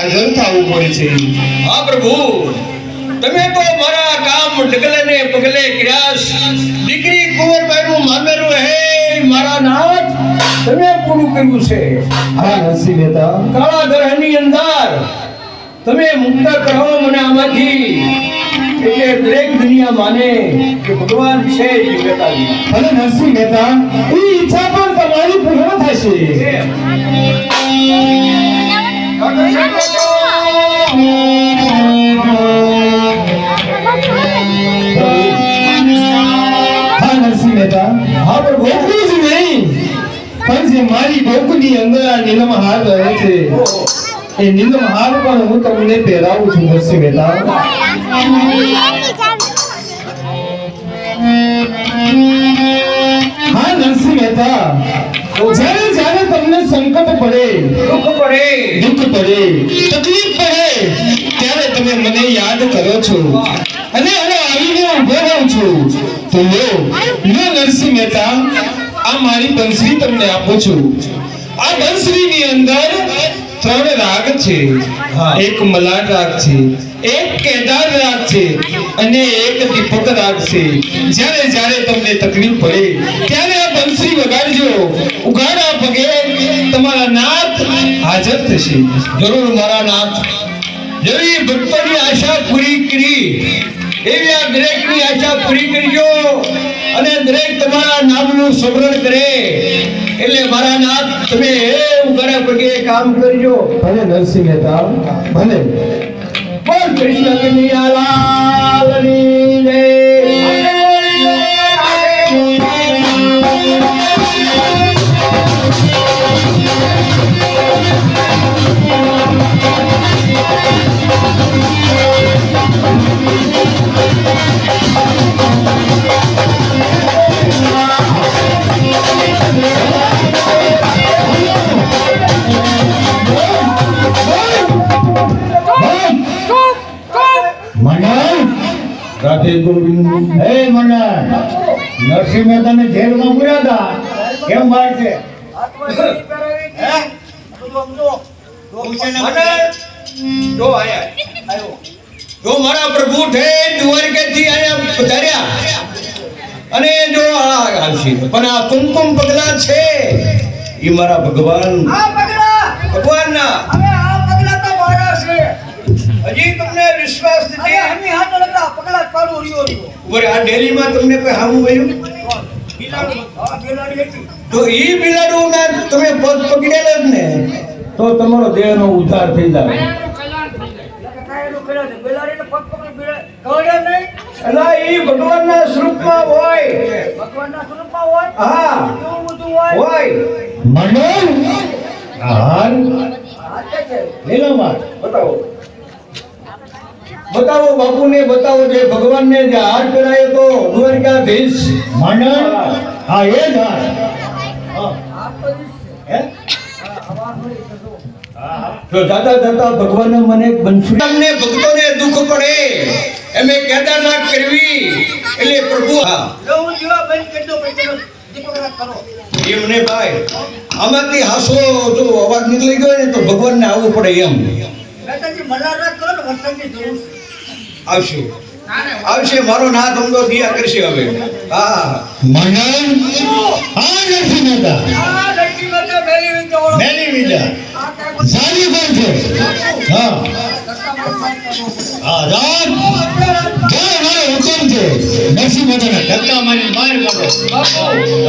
હાજર થવું પડે છે. હા પ્રભુ. તમે તો મારા કામ ડગલે ને પગલે કર્યાસ દીકરી કુંવરબાઈનું મામેરું હે મારા નાથ તમે પૂરું કર્યું છે. હા નરસિંહ મહેતા. કાળા ગ્રહની અંદર તમે મુક્ત કરો મને આમાંથી. એટલે દરેક દુનિયા માને કે ભગવાન છે અને નરસિંહ મહેતા એ ઈચ્છા પણ તમારી પૂર્ણ થશે. મારી ગોકુળની અંદર આ નીલમ હાર રહે છે એ નીલમ હાર પણ હું તમને પહેરાવું છું નરસિંહ મહેતા હા નરસિંહ મહેતા જ્યારે જ્યારે તમને સંકટ પડે દુઃખ પડે દુઃખ પડે તકલીફ પડે ત્યારે તમે મને યાદ કરો છો. અને હું આવીને ઊભો રહું છું. તો લો લો નરસિંહ મહેતા આ મારી બંસરી તમને આપું છું. આ બંસરીની અંદર ત્રણ રાગ છે. એક મલાડ રાગ છે એક કેદાર રાગ છે અને એક દીપક રાગ છે. જ્યારે જ્યારે તમને તકલીફ પડે ત્યારે આ બંસરી વગાડજો. ઉઘાડા પગે તમારા નાથ હાજર થશે. જરૂર મારા નાથ જેવી ભક્તોની આશા પૂરી કરી. એવી આ દરેકની આશા પૂરી કરજો. અને દરેક તમારા નામનું સ્મરણ કરે. એટલે મારા નાથ તમે એવું કરે પગે કામ કરજો. ભલે નરસિંહ મહેતા ભલે. બોલ કૃષ્ણ કનૈયાલાલની જય. નરસિંહ મહેતાને જેલમાં પૂર્યા હતા કેમ બહાર છે? જો. આયા. જો મારા પ્રભુ છે દ્વારકેથી આયા પધાર્યા. અને જો આ આવશે પણ આ કુમકુમ પગલા છે. એ મારા ભગવાન. ભગવાનના. હજી તમને વિશ્વાસ નથી. આ ડેલીમાં તમને કોઈ હામું વળ્યું તો ઈ બિલાડું ના તમે પગ પકડેલો જ ને. તો તમારો દેહનો ઉદ્ધાર થઈ જાય. એલા ઈ ભગવાનના સ્વરૂપમાં હોય. હા. હોય. મંડળ હાર લીલામાં બતાવો. બતાવો બાપુને બતાવો જે ભગવાનને જે હાર પહેરાયો તો દ્વારકાધીશ માંડણ હા એ જ હાર. ભગવાન જો દાદા દાદા ભગવાને મને એક બંસુરી ભક્તોને દુઃખ પડે. એમે કેદારનાથ કરવી એટલે પ્રભુ હા. એમને ભાઈ આમાંથી હાસો જો અવાજ નીકળી ગયો ને તો ભગવાનને આવવું પડે એમ. આવશે. આવશે મારો નાથ અમદો દિયા કરશે હવે. હા. મંડળ હા નરસિંહ મહેતા મેલી વિજા સારી પણ છે. હા. હા રાત જો મારો હુકમ છે નરસિંહ મહેતાના ધક્કા મારી બહાર કાઢો.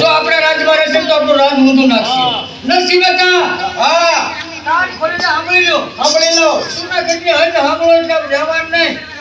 જો આપણે રાજમાં રહેશે તો આપણું રાજ મોટું નાખશે. નરસિંહ મહેતા હા. સાંભળી લો. એટલે જુનાગઢની હજ કરું ને જુનાગઢની હજમાં જવાનું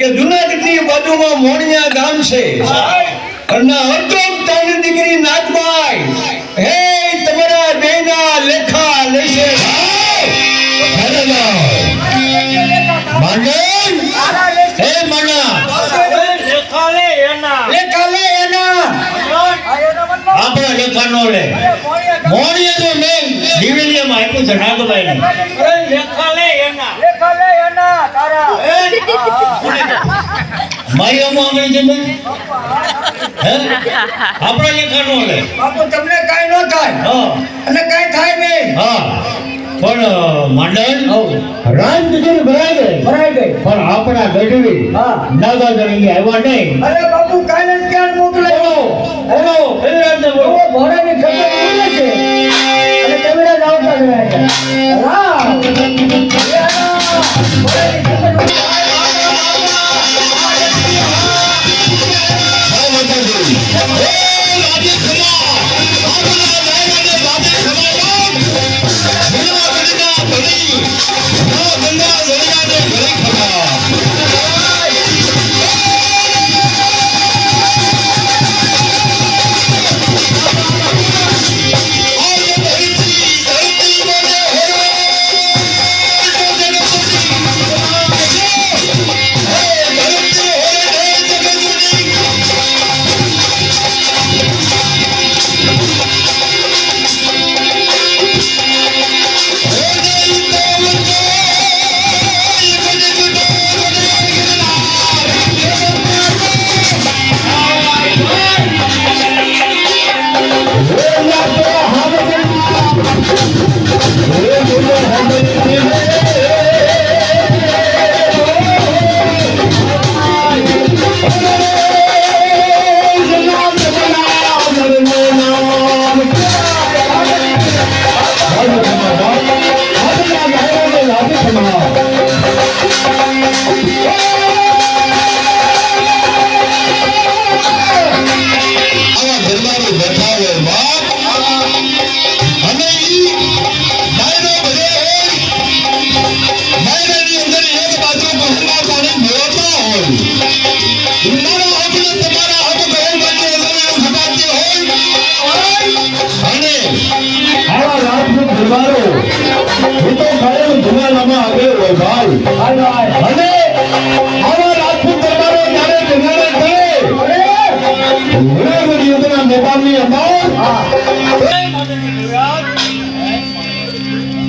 કે જુનાગઢની બાજુમાં મોણિયા ગામ છે. દીકરી નાગબાઈ. હે, તમારા બેના લેખા લેશે લેખાનો લે મોણીએ તો મેં દિવેલિયામાં આપ્યું છે નાગભાઈને લેખા એના મારી અમો આંગળી છે હે? આપણા લેખાનો લે. બાપુ તમને કાઈ ન થાય. હા. અને કાઈ થાય નહીં. હા. પણ મંડળ રાજ બીજું ભરાઈ ગઈ. ભરાઈ ગઈ. પણ આપણા ગઢવી હા. નાગા ગઢવી આવ્યા નહીં. અરે બાપુ કાલે ક્યાં મોકલે બોલો બોલો ભોળાની ખબર બોલે છે. Yeah.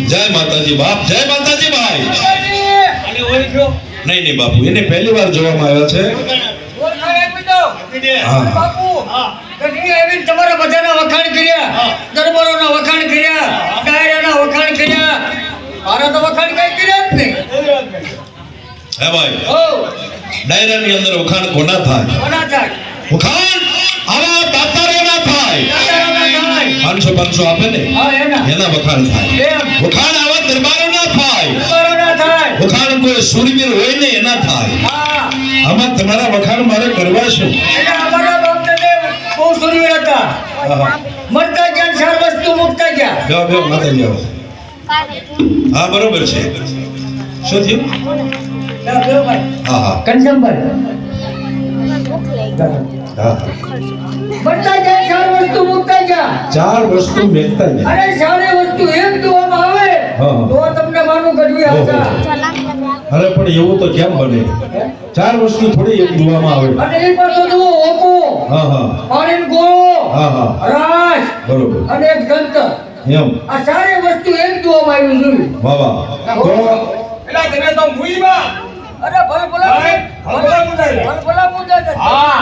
જય માતાજી બાપ જય માતાજી ભાઈ. અને ઓળખ્યો નહીં નહીં બાપુ એને પહેલી વાર જોવામાં આવ્યા છે. બાપુ તમારા બધાના વખાણ કર્યા દરબારોના વખાણ કર્યા ડાયરાના વખાણ કર્યા મારા તો વખાણ કઈ કર્યા જ નહીં હે ભાઈ ડાયરાની અંદર વખાણ કોના થાય? કોના થાય વખાણ આવા દાતારોના થાય. પાંચસો પાંચસો આપે ને? એના. એના વખાણ થાય. વખાણ આવા દરબારોના થાય. વખાણ કોઈ સુરવીર હોય ને એના થાય. હા. આમાં તમારા વખાણ મારે કરવા છે. બહુ સુરવીર હતા. મરતા ગયા ચાર વસ્તુ મુકતા ગયા. માતાજી આવો. હા બરોબર છે. શું થયું. હા હા. હા. ચાર વસ્તુ મુકતા ગયા. ચાર વસ્તુ મેળતા જાય અરે સારી વસ્તુ એક દુવામાં આવે. તો માનું ગઢવી આવતા અરે પણ એવું તો કેમ બને? ચાર વસ્તુ થોડી એક દુવામાં આવે. અને એ પાછો જુઓ ઓકો હા હા. પાણીનો ગોળો. હા હા. રાસ બરોબર. અને એક ગંતર એમ. આ સારી વસ્તુ એક દુવામાં આવી જોયું બાબા તો? એલા તમે તો ભૂઈમાં. અરે ભલે ભલા. ભલે ભલા ભલા મુંજા હા.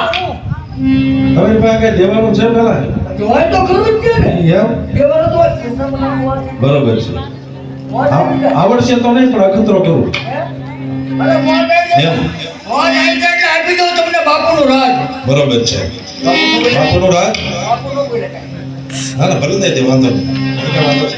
તમારી પાસે દેવાનું છે પેલા? જોવાય તો ખરું જ છે ને. એમ? દેવાનો તો બરોબર છે. આવડશે તો નહીં પણ અખતરો કરું. બરોબર છે. બાપુનું રાજ. હા ના ભલે દે વાંધો નહીં. વાંધો છે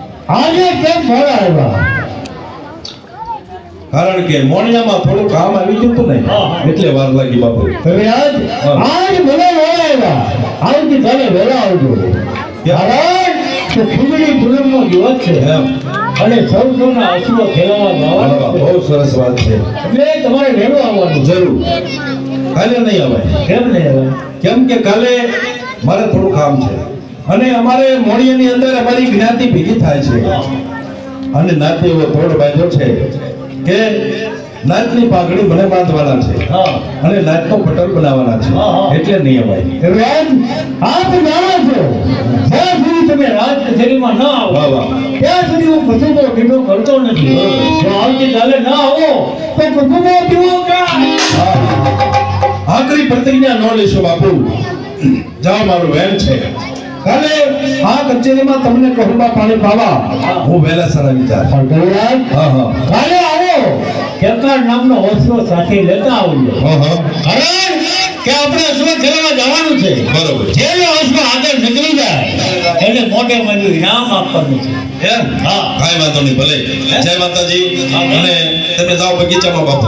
આવું આજે કેમ મોડા આવ્યા? કારણ કે મોણિયામાં થોડું કામ આવી ગયું હતું ને એટલે વાર લાગી બાપુ. હવે આજ આજ મને મોડા આવ્યા. આવતીકાલે વહેલા આવજો. કારણ કે ખુદડી પૂનમનો દિવસ છે. એમ અને સૌ સૌના આંસુઓ ખેલવા બહુ સરસ વાત છે. એટલે તમારે વહેલું આવવાનું. જરૂર. કાલે નહીં આવે. કેમ નહીં હવે કેમ કે કાલે મારે થોડું કામ છે. અને અમારે મોડિયાની અંદર અમારી જ્ઞાતિ ભેગી થાય છે. અને નાતે એવો તોડ બાજો છે કે નાચની પાઘડી મને બાંધવાના છે. અને નાચનો પટલ બનાવવાના. છે. એટલે નહીં અવાય. રાજ આપ જાણો છો જ્યાં સુધી તમે રાજ કચેરીમાં ન આવો ત્યાં સુધી હું કુટુંબો ઢીલો કરતો નથી. જો આવતીકાલે ના આવો તો કુટુંબો પીવો આખરી પ્રતિજ્ઞા ન લેશો બાપુ. જાઓ મારું વેન છે. કાલે આ કચેરીમાં તમને કહુંબા પાણી પાવા હું વહેલા સારા વિચાર. હા હા કાલે આવો. કેકાર નામનો ઓછો સાથે લેતા આવજો. હા હા. કારણ કે આપણે અશ્વ ખેલવા જવાનું છે. બરોબર. જે અશ્વ આગળ નીકળી જાય મોટે ઇનામ આપવાનું છે. એમ? હા. કાંઈ વાંધો નહીં ભલે. જય માતાજી. અને તમે જાઓ બગીચામાં બાપુ.